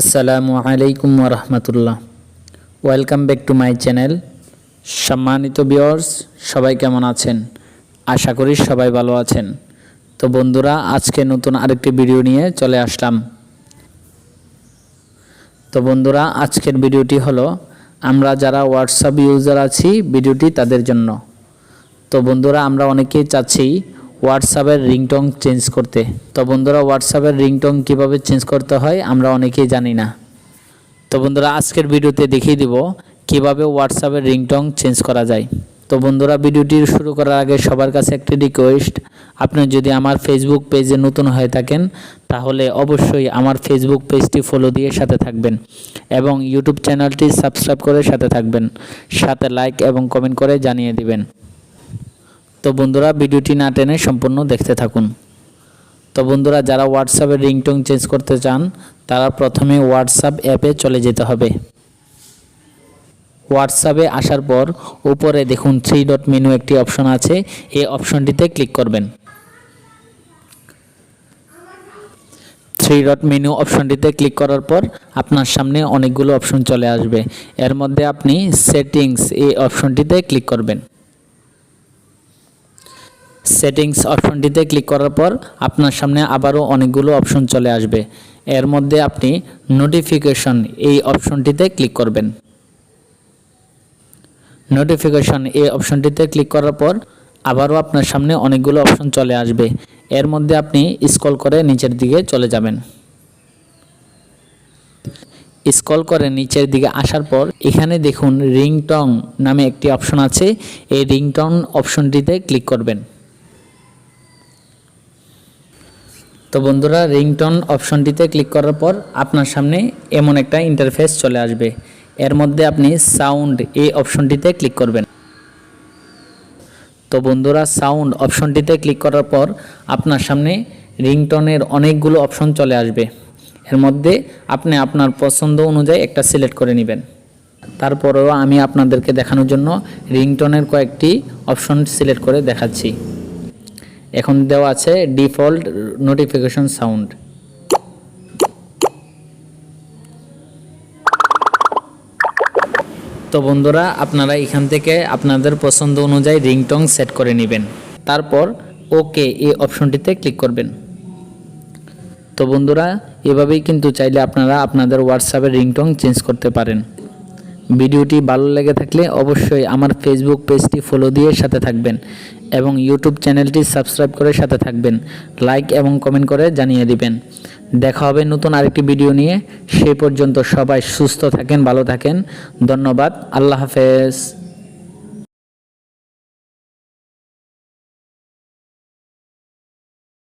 আসসালামু আলাইকুম রহমতুল্লাহ welcome back to my channel সম্মানিত বিয়র্স সবাই কেমন আছেন? আশা করি সবাই ভালো আছেন। তো বন্ধুরা, আজকে নতুন আরেকটি ভিডিও নিয়ে চলে আসলাম। তো বন্ধুরা, আজকের ভিডিওটি হলো, আমরা যারা হোয়াটসঅ্যাপ ইউজার আছি ভিডিওটি তাদের জন্য। তো বন্ধুরা, আমরা অনেকেই চাচ্ছি হোয়াটসঅ্যাপের রিংটং চেঞ্জ করতে। তো বন্ধুরা হোয়াটসঅ্যাপের রিংটং কীভাবে চেঞ্জ করতে হয়, আমরা অনেকেই জানি না। তো বন্ধুরা, আজকের ভিডিওতে দেখিয়ে দিব কীভাবে হোয়াটসঅ্যাপের রিংটং চেঞ্জ করা যায়। তো বন্ধুরা, ভিডিওটি শুরু করার আগে সবার কাছে একটি রিকোয়েস্ট আপনি যদি আমার ফেসবুক পেজে নতুন হয়ে থাকেন, তাহলে অবশ্যই আমার ফেসবুক পেজটি ফলো দিয়ে সাথে থাকবেন এবং ইউটিউব চ্যানেলটি সাবস্ক্রাইব করে সাথে থাকবেন। সাথে লাইক এবং কমেন্ট করে জানিয়ে দিবেন। তো বন্ধুরা ভিডিওটি না টেনে সম্পূর্ণ দেখতে থাকুন। তো বন্ধুরা, যারা হোয়াটসঅ্যাপের রিংটোন চেঞ্জ করতে চান, তারা প্রথমে হোয়াটসঅ্যাপ অ্যাপে চলে যেতে হবে। হোয়াটসঅ্যাপে আসার পর উপরে দেখুন থ্রি ডট মেনু একটি অপশন আছে, এই অপশনটিতে ক্লিক করবেন। থ্রি ডট মেনু অপশনটিতে ক্লিক করার পর আপনার সামনে অনেকগুলো অপশন চলে আসবে। এর মধ্যে আপনি সেটিংস এই অপশনটিতে ক্লিক করবেন। সেটিংস অপশনটিতে ক্লিক করার পর আপনার সামনে আবারও অনেকগুলো অপশন চলে আসবে। এর মধ্যে আপনি নোটিফিকেশন এই অপশনটিতে ক্লিক করবেন। নোটিফিকেশন এই অপশনটিতে ক্লিক করার পর আবারও আপনার সামনে অনেকগুলো অপশন চলে আসবে। এর মধ্যে আপনি স্ক্রল করে নিচের দিকে চলে যাবেন। স্ক্রল করে নিচের দিকে আসার পর এখানে দেখুন রিংটং নামে একটি অপশন আছে। এই রিংটং অপশনটিতে ক্লিক করবেন। তো বন্ধুরা, রিংটন অপশনটিতে ক্লিক করার পর আপনার সামনে এমন একটা ইন্টারফেস চলে আসবে। এর মধ্যে আপনি সাউন্ড এই অপশনটিতে ক্লিক করবেন। তো বন্ধুরা সাউন্ড অপশনটিতে ক্লিক করার পর আপনার সামনে রিংটনের অনেকগুলো অপশন চলে আসবে। এর মধ্যে আপনি আপনার পছন্দ অনুযায়ী একটা সিলেক্ট করে নেবেন। তারপরেও আমি আপনাদেরকে দেখানোর জন্য রিংটনের কয়েকটি অপশন সিলেক্ট করে দেখাচ্ছি। এখন দেওয়া আছে ডিফল্ট নোটিফিকেশন সাউন্ড। তো বন্ধুরা, আপনারা এখান থেকে আপনাদের পছন্দ অনুযায়ী রিংটং সেট করে নেবেন। তারপর ওকে এই অপশনটিতে ক্লিক করবেন। তো বন্ধুরা, এভাবেই কিন্তু চাইলে আপনারা আপনাদের হোয়াটসঅ্যাপের রিংটং চেঞ্জ করতে পারেন। ভিডিওটি ভালো লেগে থাকলে অবশ্যই আমার ফেসবুক পেজটি ফলো দিয়ে সাথে থাকবেন এবং ইউটিউব চ্যানেলটি সাবস্ক্রাইব করে সাথে থাকবেন। লাইক এবং কমেন্ট করে জানিয়ে দিবেন। দেখা হবে নতুন আরেকটি ভিডিও নিয়ে। সেই পর্যন্ত সবাই সুস্থ থাকেন, ভালো থাকেন। ধন্যবাদ। আল্লাহ হাফেজ।